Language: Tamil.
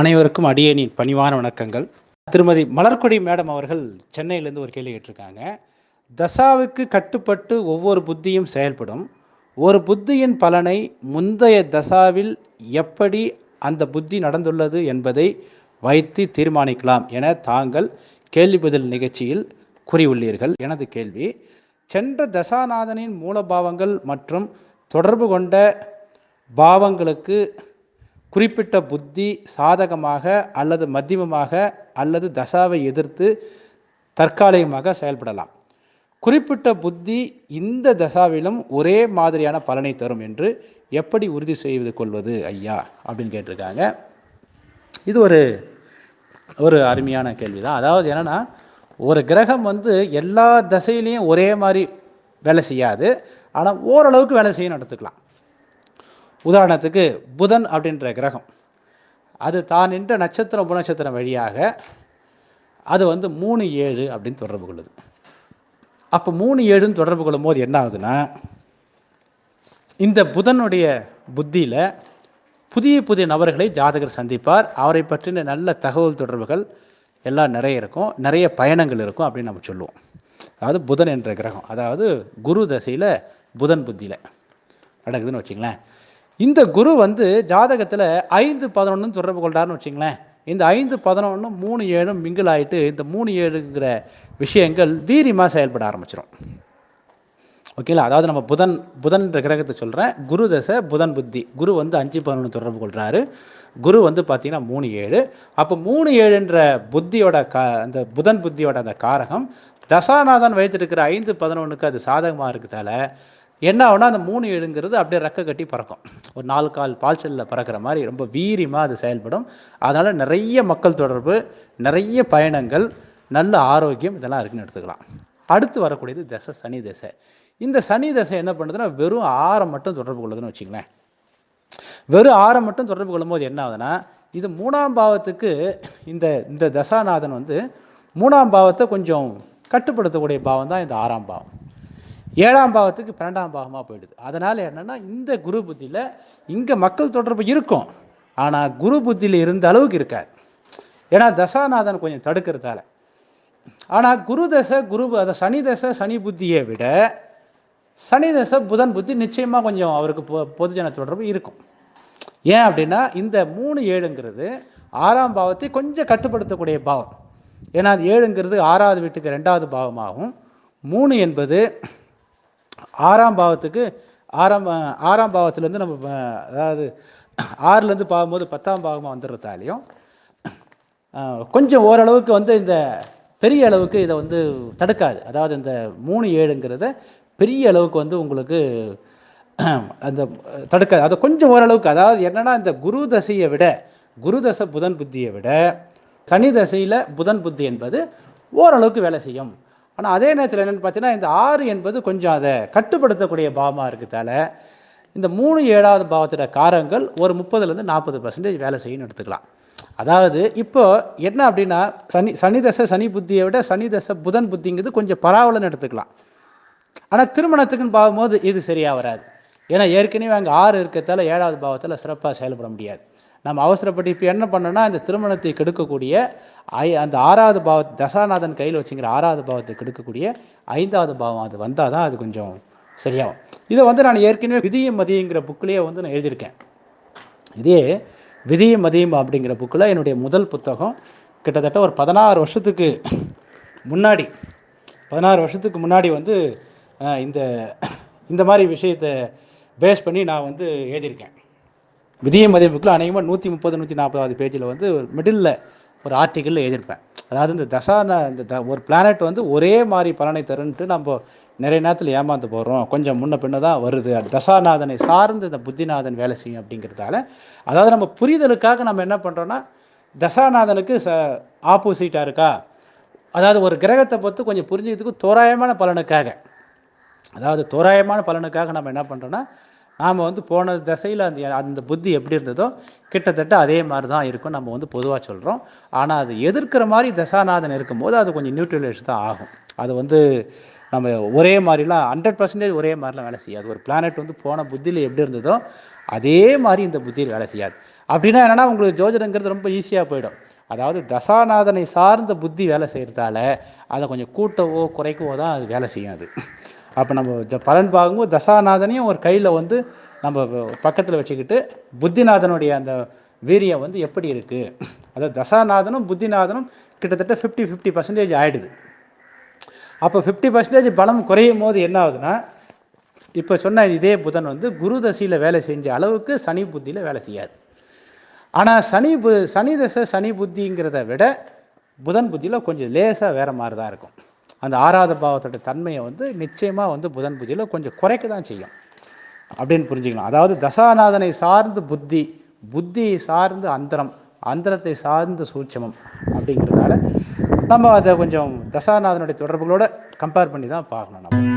அனைவருக்கும் அடியேனின் பணிவான வணக்கங்கள். திருமதி மலர்கொடி மேடம் அவர்கள் சென்னையிலேருந்து ஒரு கேள்வி கேட்டிருக்காங்க. தசாவுக்கு கட்டுப்பட்டு ஒவ்வொரு புத்தியும் செயல்படும். ஒரு புத்தியின் பலனை முந்தைய தசாவில் எப்படி அந்த புத்தி நடந்துள்ளது என்பதை வைத்து தீர்மானிக்கலாம் என தாங்கள் கேள்வி பதில் நிகழ்ச்சியில் கூறியுள்ளீர்கள். எனது கேள்வி சென்ற தசாநாதனின் மூலபாவங்கள் மற்றும் தொடர்பு கொண்ட பாவங்களுக்கு குறிப்பிட்ட புத்தி சாதகமாக அல்லது மத்தியமமாக அல்லது தசாவை எதிர்த்து தற்காலிகமாக செயல்படலாம். குறிப்பிட்ட புத்தி இந்த தசாவிலும் ஒரே மாதிரியான பலனை தரும் என்று எப்படி உறுதி செய்து கொள்வது ஐயா அப்படின்னு கேட்டிருக்காங்க. இது ஒரு ஒரு அருமையான கேள்வி தான் அதாவது என்னென்னா ஒரு கிரகம் வந்து எல்லா தசையிலையும் ஒரே மாதிரி வேலை செய்யாது. ஆனால் ஓரளவுக்கு வேலை செய்யணும் எடுத்துக்கலாம். உதாரணத்துக்கு புதன் அப்படின்ற கிரகம். அது தான் நின்ற நட்சத்திரம் புநட்சத்திரம் வழியாக அது வந்து மூணு ஏழு அப்படின்னு தொடர்பு கொள்ளுது. அப்போ மூணு ஏழுன்னு தொடர்பு கொள்ளும் போது என்ன ஆகுதுன்னா இந்த புதனுடைய புத்தியில் புதிய புதிய நபர்களை ஜாதகர் சந்திப்பார். அவரை பற்றின நல்ல தகவல் தொடர்புகள் எல்லாம் நிறைய இருக்கும். நிறைய பயணங்கள் இருக்கும் அப்படின்னு நம்ம சொல்லுவோம். அதாவது புதன் என்ற கிரகம். அதாவது குரு தசையில் புதன் புத்தியில். நடக்குதுன்னு வச்சுங்களேன். இந்த குரு வந்து ஜாதகத்தில் ஐந்து பதினொன்று தொடர்பு கொள்றாருன்னு வச்சுங்களேன். இந்த ஐந்து பதினொன்று மூணு ஏழும் மிங்கிள் ஆகிட்டு இந்த மூணு ஏழுங்கிற விஷயங்கள் வீரியமாக செயல்பட ஆரம்பிச்சிடும் ஓகேங்களா அதாவது நம்ம புதன் புதன்ற கிரகத்தை சொல்கிறேன் குரு தசை புதன் புத்தி. குரு வந்து அஞ்சு பதினொன்று தொடர்பு கொள்கிறாரு குரு வந்து பார்த்திங்கன்னா மூணு ஏழு. அப்போ மூணு ஏழுன்ற புத்தியோட கா அந்த புதன் புத்தியோட அந்த காரகம் தசாநாதன் வைத்திருக்கிற ஐந்து பதினொன்றுக்கு அது சாதகமாக இருக்கிறதால என்ன ஆகுனா அந்த மூணு எழுங்கிறது அப்படியே ரெக்க கட்டி பறக்கும். ஒரு நாலு கால் பால்சலில் பறக்கிற மாதிரி ரொம்ப வீரியமாக அது செயல்படும். அதனால் நிறைய மக்கள் தொடர்பு நிறைய பயணங்கள் நல்ல ஆரோக்கியம் இதெல்லாம் இருக்குன்னு எடுத்துக்கலாம். அடுத்து வரக்கூடியது தசை சனி தசை. இந்த சனி தசை என்ன பண்ணுதுன்னா வெறும் ஆறை மட்டும் தொடர்பு கொள்ளுதுன்னு வச்சுங்களேன் வெறும் ஆறை மட்டும் தொடர்பு கொள்ளும்போது என்ன ஆகுதுன்னா இது மூணாம் பாவத்துக்கு இந்த இந்த தசாநாதன் வந்து மூணாம் பாவத்தை கொஞ்சம் கட்டுப்படுத்தக்கூடிய பாவம் தான் இந்த ஆறாம் பாவம். ஏழாம் பாவத்துக்கு பன்னெண்டாம் பாவமாக போயிடுது. அதனால் என்னென்னா இந்த குரு புத்தியில் இங்கே மக்கள் தொடர்பு இருக்கும். ஆனால் குரு புத்தியில் இருந்த அளவுக்கு இருக்காது. ஏன்னா தசாநாதன் கொஞ்சம் தடுக்கிறதால. ஆனால் குரு தசை குரு அதை சனி தசை சனி புத்தியை விட சனி தசை புதன் புத்தி நிச்சயமாக கொஞ்சம் அவருக்கு பொ பொதுஜன தொடர்பு இருக்கும். ஏன் அப்படின்னா இந்த மூணு ஏழுங்கிறது ஆறாம் பாவத்தை கொஞ்சம் கட்டுப்படுத்தக்கூடிய பாவம். ஏன்னா அது ஏழுங்கிறது ஆறாவது வீட்டுக்கு ரெண்டாவது பாவமாகும். மூணு என்பது ஆறாம் பாவத்துக்கு ஆறாம் ஆறாம் பாவத்துலேருந்து நம்ம அதாவது ஆறுலேருந்து பார்க்கும்போது பத்தாம் பாவமாக வந்துடுறதாலையும் கொஞ்சம் ஓரளவுக்கு வந்து இந்த பெரிய அளவுக்கு இதை வந்து தடுக்காது. அதாவது இந்த மூணு ஏழுங்கிறத பெரிய அளவுக்கு வந்து உங்களுக்கு அந்த தடுக்காது. அதை கொஞ்சம் ஓரளவுக்கு அதாவது என்னென்னா இந்த குரு தசையை விட குரு தசை புதன் புத்தியை விட சனி தசையில் புதன் புத்தி என்பது ஓரளவுக்கு வேலை செய்யும். ஆனால் அதே நேரத்தில் என்னென்னு பார்த்தீங்கன்னா இந்த ஆறு என்பது கொஞ்சம் அதை கட்டுப்படுத்தக்கூடிய பாவமாக இருக்கிறதால இந்த மூணு ஏழாவது பாவத்தோட காரங்கள் ஒரு முப்பதுலேருந்து நாற்பது பர்சன்டேஜ் வேலை செய்யணும்னு எடுத்துக்கலாம். அதாவது இப்போ என்ன அப்படின்னா சனி சனி தசை சனி புத்தியை விட சனி தசை புதன் புத்திங்கிறது கொஞ்சம் பராவலன்னு எடுத்துக்கலாம். ஆனால் திருமணத்துக்குன்னு பார்க்கும்போது இது சரியாக வராது. ஏன்னா ஏற்கனவே அங்கே ஆறு இருக்கிறதால ஏழாவது பாவத்தில் சிறப்பாக செயல்பட முடியாது. நம்ம அவசரப்பட்டு இப்போ என்ன பண்ணோன்னா இந்த திருமணத்தை கெடுக்கக்கூடிய ஐ அந்த ஆறாவது பாவ தசாநாதன் கையில் வச்சுங்கிற ஆறாவது பாவத்தை கெடுக்கக்கூடிய ஐந்தாவது பாவம் அது வந்தால் தான் அது கொஞ்சம் சரியாகும். இதை வந்து நான் ஏற்கனவே விதியும் மதியங்கிற புக்கிலேயே வந்து நான் எழுதியிருக்கேன். இதே விதியும் மதியம் அப்படிங்கிற புக்கில் என்னுடைய முதல் புத்தகம் கிட்டத்தட்ட ஒரு பதினாறு வருஷத்துக்கு முன்னாடி பதினாறு வருஷத்துக்கு முன்னாடி வந்து இந்த இந்த மாதிரி விஷயத்தை பேஸ் பண்ணி நான் வந்து எழுதியிருக்கேன். விதிய மதிப்புக்குள்ள அநேகமாக நூற்றி முப்பது நூற்றி நாற்பதாவது பேஜில் வந்து ஒரு மிடில் ஒரு ஆர்டிக்கிளில் எழுதியிருப்பேன். அதாவது இந்த தசான இந்த த ஒரு பிளானட் வந்து ஒரே மாதிரி பலனை தருன்ட்டு நம்ம நிறைய நேரத்தில் ஏமாந்து போகிறோம் கொஞ்சம் முன்ன பின்ன தான் வருது தசாநாதனை சார்ந்து இந்த புத்திநாதன் வேலை செய்யும் அப்படிங்கிறதால அதாவது நம்ம புரிதலுக்காக நம்ம என்ன பண்ணுறோன்னா தசாநாதனுக்கு ச ஆப்போசிட்டாக இருக்கா? அதாவது ஒரு கிரகத்தை பொறுத்து கொஞ்சம் புரிஞ்சுக்கிறதுக்கு தோராயமான பலனுக்காக அதாவது தோராயமான பலனுக்காக நம்ம என்ன பண்ணுறோன்னா நாம் வந்து போன தசையில் அந்த அந்த புத்தி எப்படி இருந்ததோ கிட்டத்தட்ட அதே மாதிரி தான் இருக்கும். நம்ம வந்து பொதுவாக சொல்கிறோம் ஆனால் அது எதிர்க்கிற மாதிரி தசாநாதன் இருக்கும்போது அது கொஞ்சம் நியூட்ரலைஸ் தான் ஆகும். அது வந்து நம்ம ஒரே மாதிரிலாம் ஹண்ட்ரட் பர்சன்டேஜ் ஒரே மாதிரிலாம் வேலை செய்யாது. ஒரு பிளானட் வந்து போன புத்தியில் எப்படி இருந்ததோ அதே மாதிரி இந்த புத்தியில் வேலை செய்யாது. அப்படின்னா என்னென்னா உங்களுக்கு ஜோதிடங்கிறது ரொம்ப ஈஸியாக போயிடும். அதாவது தசாநாதனை சார்ந்த புத்தி வேலை செய்கிறதால அதை கொஞ்சம் கூட்டவோ குறைக்கவோ தான் அது வேலை செய்யும் அது அப்போ நம்ம ஜ- பலன் பார்க்கும்போது தசாநாதனையும் ஒரு கையில் வந்து நம்ம பக்கத்தில் வச்சுக்கிட்டு புத்திநாதனுடைய அந்த வீரியம் வந்து எப்படி இருக்குது அதாவது தசாநாதனும் புத்திநாதனும் கிட்டத்தட்ட ஃபிஃப்டி ஃபிஃப்டி பர்சன்டேஜ் ஆகிடுது அப்போ ஃபிஃப்டி பர்சன்டேஜ் பலம் குறையும் போது என்ன ஆகுதுன்னா இப்போ சொன்ன இதே புதன் வந்து குரு தசையில் வேலை செஞ்ச அளவுக்கு சனி புத்தியில் வேலை செய்யாது. ஆனால் சனி பு சனி தசை சனி புத்திங்கிறத விட புதன் புத்தியில் கொஞ்சம் லேசாக வேறு மாதிரி தான் இருக்கும். அந்த ஆறாவது பாவத்தோட தன்மையை வந்து நிச்சயமாக வந்து புதன் பூஜையில் கொஞ்சம் குறைக்க தான் செய்யும். அப்படின்னு புரிஞ்சுக்கணும். அதாவது தசாநாதனை சார்ந்து புத்தி புத்தியை சார்ந்து அந்தரம் அந்தரத்தை சார்ந்து சூட்சமம் அப்படிங்கிறதால நம்ம அதை கொஞ்சம் தசாநாதனுடைய தொடர்புகளோட கம்பேர் பண்ணி தான் பார்க்கணும் நம்ம.